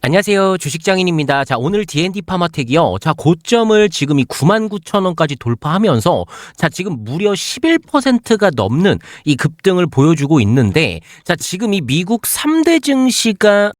안녕하세요. 주식장인입니다. 자, 오늘 D&D 파마텍이요. 자, 고점을 지금 이 99,000원까지 돌파하면서 자, 지금 무려 11%가 넘는 이 급등을 보여주고 있는데 자, 지금 이 미국 3대 증시가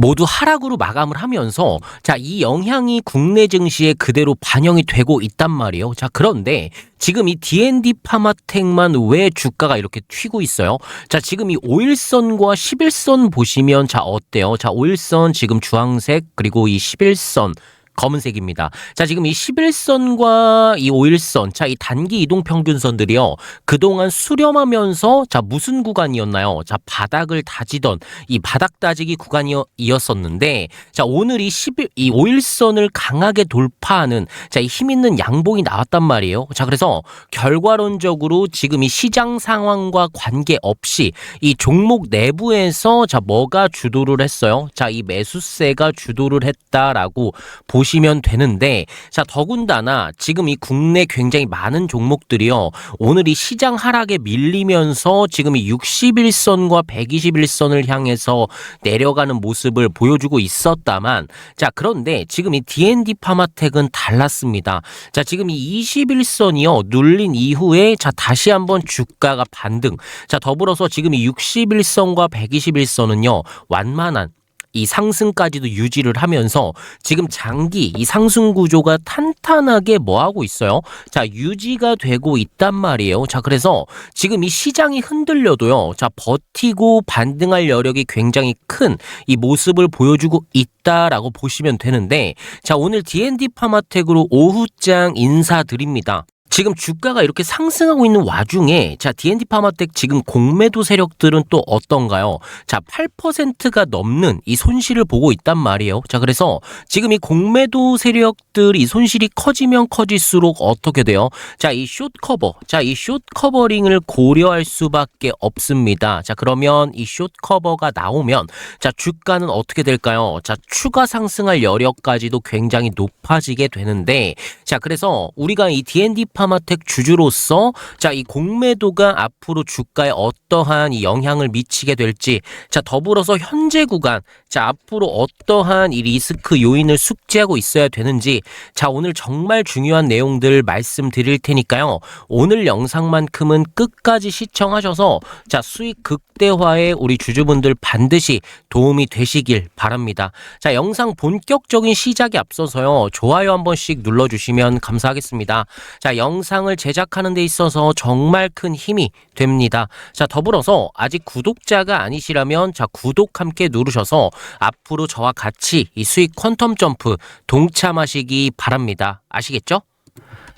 모두 하락으로 마감을 하면서 자, 이 영향이 국내 증시에 그대로 반영이 되고 있단 말이에요. 자, 그런데 지금 이 D&D 파마텍만 왜 주가가 이렇게 튀고 있어요? 자, 지금 이 5일선과 11선 보시면 자, 어때요? 자, 5일선 지금 주황색 그리고 이 11선 검은색입니다. 자, 지금 이 11선과 이 5일선, 자, 이 단기 이동 평균선들이요. 그동안 수렴하면서 자, 무슨 구간이었나요? 자, 바닥을 다지던 이 바닥 다지기 구간이었었는데 자, 오늘 이 11, 이 5일선을 강하게 돌파하는 자, 이 힘 있는 양봉이 나왔단 말이에요. 자, 그래서 결과론적으로 지금 이 시장 상황과 관계없이 이 종목 내부에서 자, 뭐가 주도를 했어요? 자, 이 매수세가 주도를 했다라고 보시 면 되는데 자 더군다나 지금 이 국내 굉장히 많은 종목들이요. 오늘 이 시장 하락에 밀리면서 지금 이 61선과 121선을 향해서 내려가는 모습을 보여주고 있었다만 자 그런데 지금 이 D&D 파마텍은 달랐습니다. 자 지금 이 21선이요. 눌린 이후에 자 다시 한번 주가가 반등. 자 더불어서 지금 이 61선과 121선은요. 완만한 이 상승까지도 유지를 하면서 지금 장기 이 상승 구조가 탄탄하게 뭐 하고 있어요? 자, 유지가 되고 있단 말이에요. 자, 그래서 지금 이 시장이 흔들려도요. 자, 버티고 반등할 여력이 굉장히 큰 이 모습을 보여주고 있다라고 보시면 되는데 자, 오늘 D&D 파마텍으로 오후장 인사드립니다. 지금 주가가 이렇게 상승하고 있는 와중에 자 D&D 파마텍 지금 공매도 세력들은 또 어떤가요? 자 8%가 넘는 이 손실을 보고 있단 말이에요. 자 그래서 지금 이 공매도 세력들이 손실이 커지면 커질수록 어떻게 돼요? 자 이 숏 커버, 자 이 숏 커버링을 고려할 수밖에 없습니다. 자 그러면 이 숏 커버가 나오면 자 주가는 어떻게 될까요? 자 추가 상승할 여력까지도 굉장히 높아지게 되는데 자 그래서 우리가 이 D&D 파 마텍 주주로서 자 이 공매도가 앞으로 주가에 어떠한 이 영향을 미치게 될지 자 더불어서 현재 구간 자 앞으로 어떠한 이 리스크 요인을 숙지하고 있어야 되는지 자 오늘 정말 중요한 내용들 말씀드릴 테니까요. 오늘 영상만큼은 끝까지 시청하셔서 자 수익 극대화에 우리 주주분들 반드시 도움이 되시길 바랍니다. 자 영상 본격적인 시작에 앞서서요. 좋아요 한 번씩 눌러 주시면 감사하겠습니다. 자 영 상을 제작하는 데 있어서 정말 큰 힘이 됩니다. 자, 더불어서 아직 구독자가 아니시라면 자, 구독 함께 누르셔서 앞으로 저와 같이 이 수익 퀀텀 점프 동참하시기 바랍니다. 아시겠죠?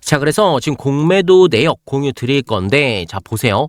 자, 그래서 지금 공매도 내역 공유 드릴 건데 자, 보세요.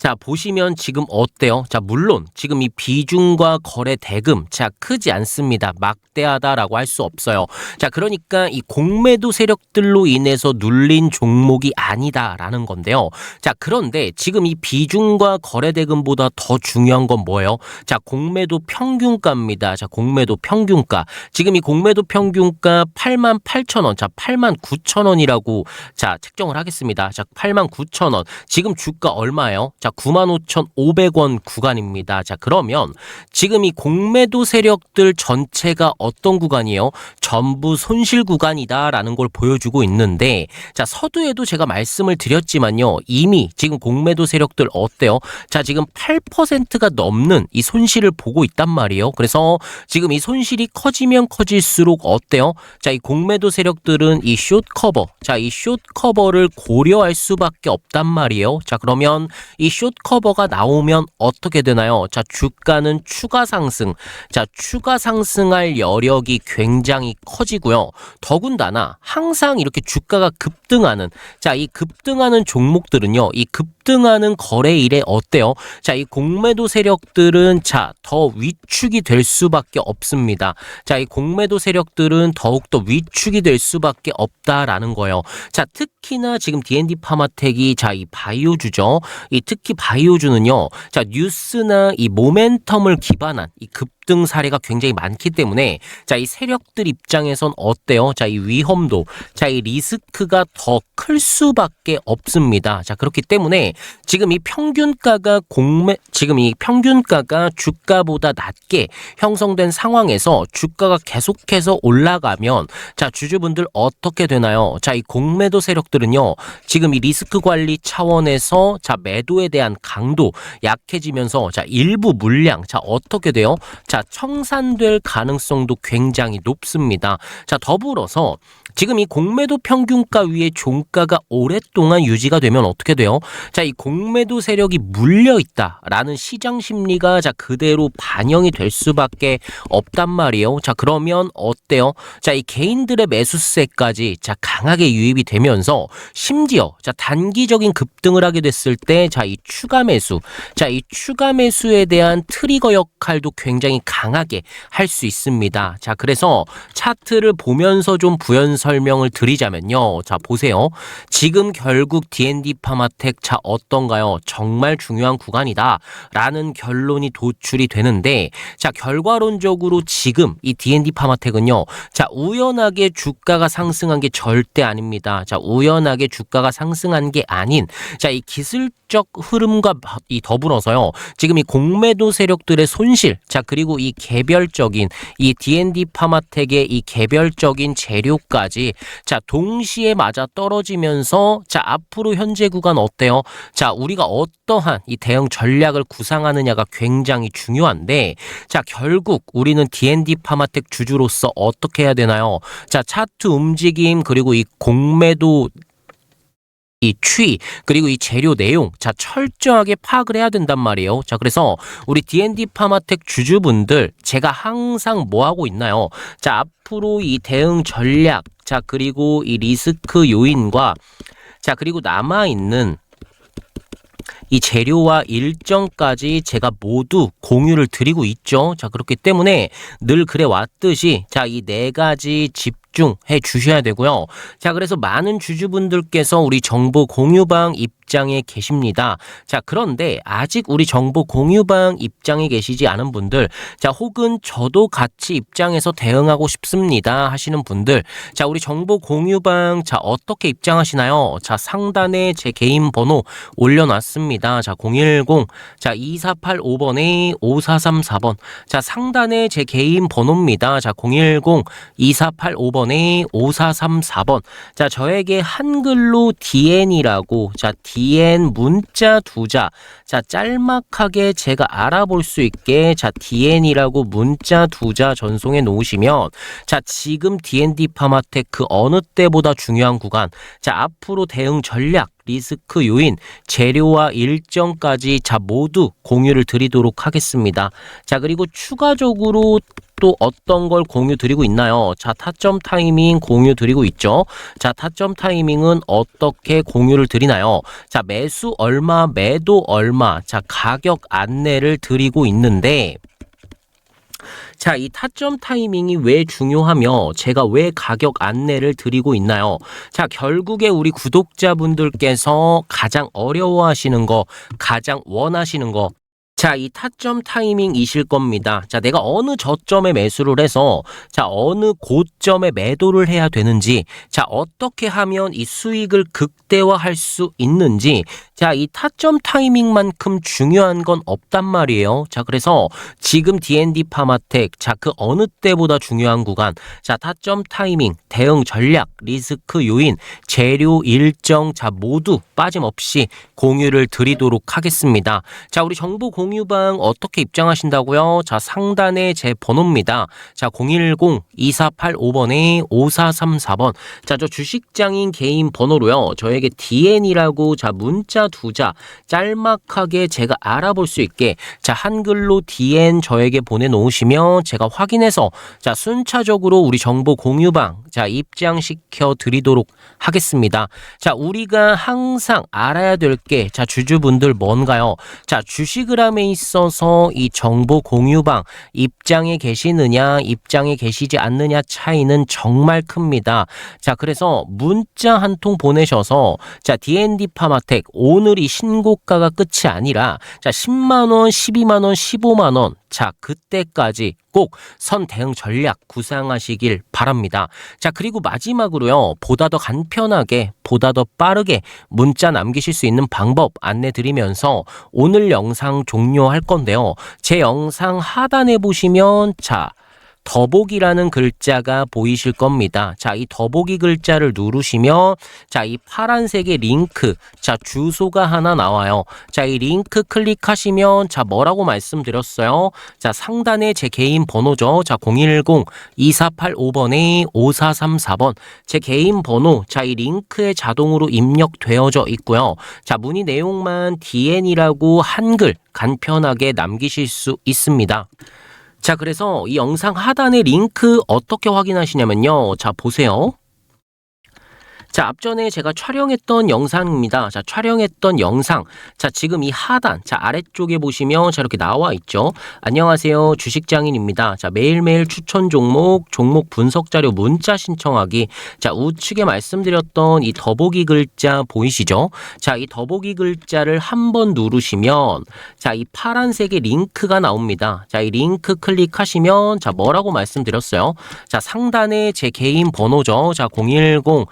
자, 보시면 지금 어때요? 자, 물론 지금 이 비중과 거래 대금 자, 크지 않습니다. 막대하다라고 할 수 없어요. 자, 그러니까 이 공매도 세력들로 인해서 눌린 종목이 아니다라는 건데요. 자, 그런데 지금 이 비중과 거래 대금보다 더 중요한 건 뭐예요? 자, 공매도 평균가입니다. 자, 공매도 평균가. 지금 이 공매도 평균가 8만 8천 원. 자, 8만 9천 원이라고 자, 책정을 하겠습니다. 자, 8만 9천 원. 지금 주가 얼마예요? 자, 95,500원 구간입니다. 자, 그러면 지금 이 공매도 세력들 전체가 어떤 구간이에요? 전부 손실 구간이다라는 걸 보여주고 있는데 자, 서두에도 제가 말씀을 드렸지만요. 이미 지금 공매도 세력들 어때요? 자, 지금 8%가 넘는 이 손실을 보고 있단 말이에요. 그래서 지금 이 손실이 커지면 커질수록 어때요? 자, 이 공매도 세력들은 이 숏 커버, 자, 이 숏 커버를 고려할 수밖에 없단 말이에요. 자, 그러면 이숏 커버가 나오면 어떻게 되나요? 자, 주가는 추가 상승. 자, 추가 상승할 여력이 굉장히 커지고요. 더군다나 항상 이렇게 주가가 급등하는 자, 이 급등하는 종목들은요. 이 급 등하는 거래일에 어때요? 자, 이 공매도 세력들은 자, 더 위축이 될 수밖에 없습니다. 자, 이 공매도 세력들은 더욱더 위축이 될 수밖에 없다라는 거예요. 자, 특히나 지금 D&D 파마텍이 자, 이 바이오주죠. 이 특히 바이오주는요. 자, 뉴스나 이 모멘텀을 기반한 이 급 급등 사례가 굉장히 많기 때문에 자, 이 세력들 입장에선 어때요? 자, 이 위험도, 자, 이 리스크가 더 클 수밖에 없습니다. 자, 그렇기 때문에 지금 이 평균가가 공매, 지금 이 평균가가 주가보다 낮게 형성된 상황에서 주가가 계속해서 올라가면 자, 주주분들 어떻게 되나요? 자, 이 공매도 세력들은요, 지금 이 리스크 관리 차원에서 자, 매도에 대한 강도 약해지면서 자, 일부 물량, 자, 어떻게 돼요? 자, 청산될 가능성도 굉장히 높습니다. 자, 더불어서 지금 이 공매도 평균가 위에 종가가 오랫동안 유지가 되면 어떻게 돼요? 자, 이 공매도 세력이 물려 있다라는 시장 심리가 자, 그대로 반영이 될 수밖에 없단 말이에요. 자, 그러면 어때요? 자, 이 개인들의 매수세까지 자, 강하게 유입이 되면서 심지어 자, 단기적인 급등을 하게 됐을 때 자, 이 추가 매수, 자, 이 추가 매수에 대한 트리거 역할도 굉장히 강하게 할 수 있습니다. 자, 그래서 차트를 보면서 좀 부연 설 명을 드리자면요. 자, 보세요. 지금 결국 D&D 파마텍 자 어떤가요? 정말 중요한 구간이다. 라는 결론이 도출이 되는데 자, 결과론적으로 지금 이 D&D 파마텍은요. 자, 우연하게 주가가 상승한 게 절대 아닙니다. 자, 우연하게 주가가 상승한 게 아닌 자, 이 기술적 흐름과 이 더불어서요. 지금 이 공매도 세력들의 손실, 자, 그리고 이 개별적인 이 D&D 파마텍의 이 개별적인 재료 까지 자, 동시에 맞아 떨어지면서 자, 앞으로 현재 구간 어때요? 자, 우리가 어떠한 이 대응 전략을 구상하느냐가 굉장히 중요한데 자, 결국 우리는 D&D 파마텍 주주로서 어떻게 해야 되나요? 자, 차트 움직임 그리고 이 공매도 이 추이 그리고 이 재료 내용 자 철저하게 파악을 해야 된단 말이에요. 자 그래서 우리 D&D 파마텍 주주분들 제가 항상 뭐 하고 있나요? 자 앞으로 이 대응 전략 자 그리고 이 리스크 요인과 자 그리고 남아 있는 이 재료와 일정까지 제가 모두 공유를 드리고 있죠. 자, 그렇기 때문에 늘 그래 왔듯이 자, 이 네 가지 집 중해 주셔야 되고요. 자, 그래서 많은 주주분들께서 우리 정보 공유방 입장에 계십니다. 자, 그런데 아직 우리 정보 공유방 입장에 계시지 않은 분들, 자, 혹은 저도 같이 입장에서 대응하고 싶습니다 하시는 분들, 자, 우리 정보 공유방 자, 어떻게 입장하시나요? 자, 상단에 제 개인 번호 올려놨습니다. 자, 010, 자, 2485번에 5434번. 자, 상단에 제 개인 번호입니다. 자, 010, 2485번 에 5434번. 자, 저에게 한글로 DN이라고, 자, DN 문자 두 자. 자, 짤막하게 제가 알아볼 수 있게, 자, DN이라고 문자 두자 전송해 놓으시면, 자, 지금 D&D 파마텍 그 어느 때보다 중요한 구간, 자, 앞으로 대응 전략, 리스크 요인, 재료와 일정까지 자 모두 공유를 드리도록 하겠습니다. 자 그리고 추가적으로 또 어떤 걸 공유 드리고 있나요? 자 타점 타이밍 공유 드리고 있죠. 자 타점 타이밍은 어떻게 공유를 드리나요? 자 매수 얼마, 매도 얼마, 자 가격 안내를 드리고 있는데 자, 이 타점 타이밍이 왜 중요하며 제가 왜 가격 안내를 드리고 있나요? 자, 결국에 우리 구독자분들께서 가장 어려워하시는 거, 가장 원하시는 거, 자, 이 타점 타이밍이실 겁니다. 자, 내가 어느 저점에 매수를 해서, 자, 어느 고점에 매도를 해야 되는지, 자, 어떻게 하면 이 수익을 극대화할 수 있는지, 자, 이 타점 타이밍만큼 중요한 건 없단 말이에요. 자, 그래서 지금 D&D 파마텍, 자, 그 어느 때보다 중요한 구간, 자, 타점 타이밍, 대응 전략, 리스크 요인, 재료 일정, 자, 모두 빠짐없이 공유를 드리도록 하겠습니다. 자, 우리 정보 공유 방 어떻게 입장하신다고요? 자, 상단에 제 번호입니다. 자, 010-2485번에 5434번. 자, 저 주식장인 개인 번호로요. 저에게 DN이라고 자, 문자 두자 짤막하게 제가 알아볼 수 있게 자, 한글로 DN 저에게 보내놓으시면 제가 확인해서 자, 순차적으로 우리 정보 공유방 자, 입장시켜 드리도록 하겠습니다. 자, 우리가 항상 알아야 될 게, 자, 주주분들 뭔가요? 자, 주식을 함에 있어서 이 정보 공유방 입장에 계시느냐, 입장에 계시지 않느냐 차이는 정말 큽니다. 자, 그래서 문자 한 통 보내셔서, 자, D&D 파마텍 오늘이 신고가가 끝이 아니라, 자, 10만 원, 12만 원, 15만 원, 자, 그때까지 꼭 선 대응 전략 구상하시길 바랍니다. 자, 그리고 마지막으로요. 보다 더 간편하게, 보다 더 빠르게 문자 남기실 수 있는 방법 안내 드리면서 오늘 영상 종료할 건데요. 제 영상 하단에 보시면 자, 더보기라는 글자가 보이실 겁니다. 자, 이 더보기 글자를 누르시면 자, 이 파란색의 링크, 자, 주소가 하나 나와요. 자, 이 링크 클릭하시면 자, 뭐라고 말씀드렸어요? 자, 상단에 제 개인 번호죠. 자, 010-2485번에 5434번. 제 개인 번호. 자, 이 링크에 자동으로 입력되어져 있고요. 자, 문의 내용만 DN이라고 한글 간편하게 남기실 수 있습니다. 자, 그래서 이 영상 하단의 링크 어떻게 확인하시냐면요. 자, 보세요. 자, 앞전에 제가 촬영했던 영상입니다. 자, 촬영했던 영상. 자, 지금 이 하단, 자, 아래쪽에 보시면 자, 이렇게 나와 있죠. 안녕하세요. 주식장인입니다. 자, 매일매일 추천 종목, 종목 분석 자료 문자 신청하기. 자, 우측에 말씀드렸던 이 더보기 글자 보이시죠? 자, 이 더보기 글자를 한 번 누르시면 자, 이 파란색의 링크가 나옵니다. 자, 이 링크 클릭하시면 자, 뭐라고 말씀드렸어요? 자, 상단에 제 개인 번호죠. 자, 010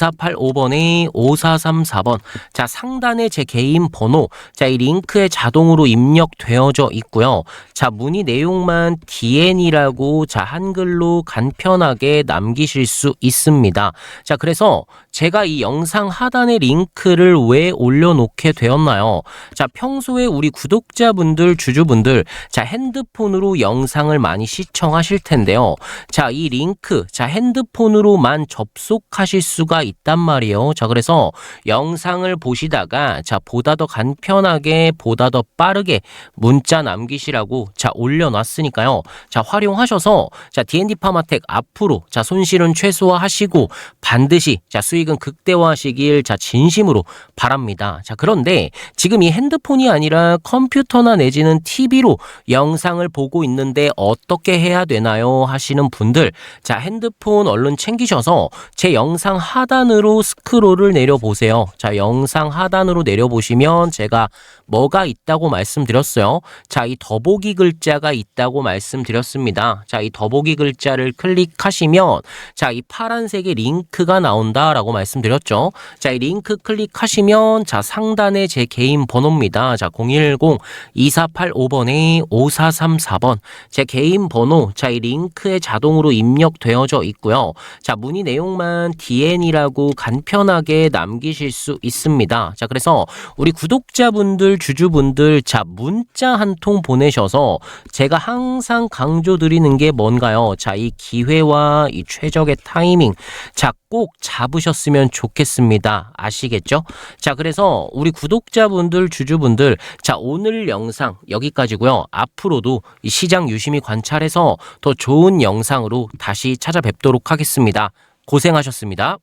2485번에 5434번. 자, 상단에 제 개인 번호. 자, 이 링크에 자동으로 입력되어져 있고요. 자, 문의 내용만 DN이라고 자, 한글로 간편하게 남기실 수 있습니다. 자, 그래서 제가 이 영상 하단에 링크를 왜 올려놓게 되었나요? 자, 평소에 우리 구독자분들, 주주분들, 자, 핸드폰으로 영상을 많이 시청하실 텐데요. 자, 이 링크, 자, 핸드폰으로만 접속하실 수가 있단 말이에요. 자, 그래서 영상을 보시다가, 자, 보다 더 간편하게, 보다 더 빠르게 문자 남기시라고, 자, 올려놨으니까요. 자, 활용하셔서, 자, D&D 파마텍 앞으로, 자, 손실은 최소화하시고, 반드시, 자, 수익은 극대화하시길, 자, 진심으로 바랍니다. 자, 그런데 지금 이 핸드폰이 아니라 컴퓨터나 내지는 TV로 영상을 보고 있는데 어떻게 해야 되나요? 하시는 분들, 자, 핸드폰 얼른 챙기셔서 제 영상 하단으로 스크롤을 내려보세요. 자, 영상 하단으로 내려보시면 제가 뭐가 있다고 말씀드렸어요. 자, 이 더보기 글자가 있다고 말씀드렸습니다. 자, 이 더보기 글자를 클릭하시면 자, 이 파란색의 링크가 나온다라고 말씀드렸죠. 자, 이 링크 클릭하시면 자, 상단에 제 개인 번호입니다. 자, 010-2485번에 5434번. 제 개인 번호. 자, 이 링크에 자동으로 입력되어져 있고요. 자, 문의 내용만 DN이라고 간편하게 남기실 수 있습니다. 자, 그래서 우리 구독자분들, 주주분들, 자, 문자 한 통 보내셔서 제가 항상 강조드리는 게 뭔가요? 자, 이 기회와 이 최적의 타이밍. 자, 꼭 잡으셨으면 좋겠습니다. 아시겠죠? 자, 그래서 우리 구독자분들, 주주분들, 자, 오늘 영상 여기까지고요. 앞으로도 이 시장 유심히 관찰해서 더 좋은 영상으로 다시 찾아뵙도록 하겠습니다. 고생하셨습니다.